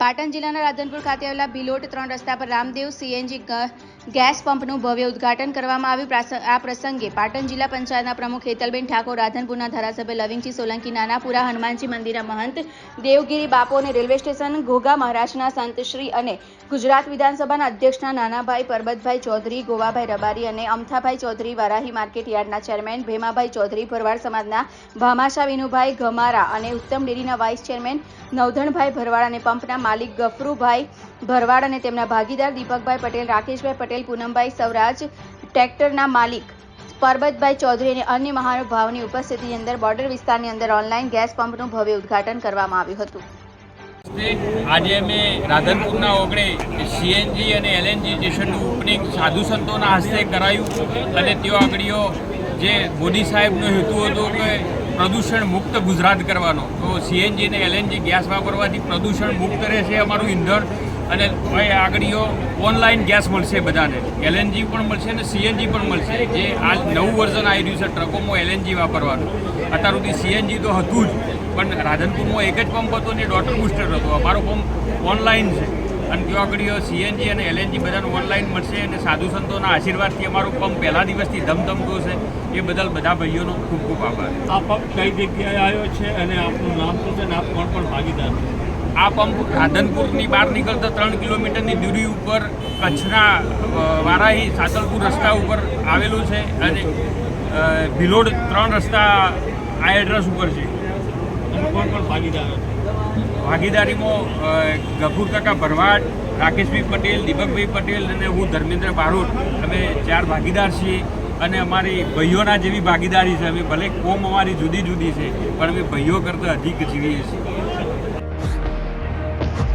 પાટણ જિલ્લાના રાધનપુર ખાતે આવેલા બિલોટ ત્રણ રસ્તા પર રામદેવ સીએનજી ગેસ પંપનું ભવ્ય ઉદ્ઘાટન કરવામાં આવ્યું. આ પ્રસંગે પાટણ જિલ્લા પંચાયતના પ્રમુખ હેતલબેન ઠાકોર, રાધનપુરના ધારાસભ્ય લવિંગજી સોલંકી, નાનાપુરા હનુમાનજી મંદિરના મહંત દેવગીરી બાપુ અને રેલવે સ્ટેશન ઘોઘા મહારાષ્ટ્રના સંતશ્રી અને ગુજરાત વિધાનસભાના અધ્યક્ષના નાનાભાઈ પરબતભાઈ ચૌધરી, ગોવાભાઈ રબારી અને અમથાભાઈ ચૌધરી, વારાહી માર્કેટ યાર્ડના ચેરમેન ભેમાભાઈ ચૌધરી, ભરવાડ સમાજના ભામાશા વિનુભાઈ ગમારા અને ઉત્તમ ડેરીના વાઇસ ચેરમેન નવધણભાઈ ભરવાડ અને પંપના માલિક ગફરુભાઈ ભરવાડ અને તેમના ભાગીદાર દીપકભાઈ પટેલ, રાકેશભાઈ પટેલ પૂનમભાઈ સૌરાજ ટ્રેક્ટરના માલિક. પરબતભાઈ ચૌધરી અને અન્ય મહાનુભાવની ઉપસ્થિતિની અંદર બોર્ડર વિસ્તારની અંદર ઓનલાઈન ગેસ પંપનું ભવ્ય ઉદ્ઘાટન કરવામાં આવ્યું હતું. આજે અમે રાધનપુરના ઓગણે સીએનજી અને એલએનજી સ્ટેશનનું ઓપનિંગ સાધુ સંતોના હસ્તે કરાયું અને તેઓ આગળીઓ જે મોદી સાહેબનો હેતુ હતો કે પ્રદૂષણ મુક્ત ગુજરાત કરવાનો. તો સીએનજી અને એલએનજી ગેસ વાપરવાથી પ્રદૂષણ મુક્ત રહેશે, અમારું ઈંધણ અને હવે આગળીઓ ઓનલાઈન ગેસ મળશે બધાને. એલએનજી પણ મળશે અને સીએનજી પણ મળશે. જે આ નવું વર્ઝન આવી રહ્યું છે ટ્રકોમાં એલએનજી વાપરવાનું. અત્યાર સુધી સીએનજી તો હતું જ, પણ રાધનપુરમાં એક જ પંપ હતો ને ડોટર બુસ્ટર હતો. અમારો પંપ ઓનલાઈન છે. અને જો આગળીઓ સીએનજી અને એલએનજી બધાને ઓનલાઈન મળશે અને સાધુ સંતોના આશીર્વાદથી અમારો પંપ પહેલા દિવસથી ધમધમતો છે. એ બદલ બધા ભાઈઓનો ખૂબ ખૂબ આભાર. આ પંપ કઈ જગ્યાએ આવ્યો છે અને આપનું નામ શું છે અને આપ કોણ પણ ભાગીદાર છો? આ પંપ રાધનપુરની બહાર નીકળતા ત્રણ કિલોમીટરની દૂરી ઉપર કચ્છના વારાહી સાતલપુર રસ્તા ઉપર આવેલું છે અને ભિલોડ ત્રણ રસ્તા આ એડ્રેસ ઉપર છે? ભાગીદારીમાં ગફુર કાકા ભરવાડ રાકેશભાઈ પટેલ દીપકભાઈ પટેલ અને હું ધર્મેન્દ્ર બારોટ. અમે ચાર ભાગીદાર છીએ અને અમારી ભાઈઓના જેવી ભાગીદારી છે. અમે ભલે કોમ અમારી જુદી જુદી છે પણ અમે ભાઈઓ કરતાં અધિક જીવીએ છીએ.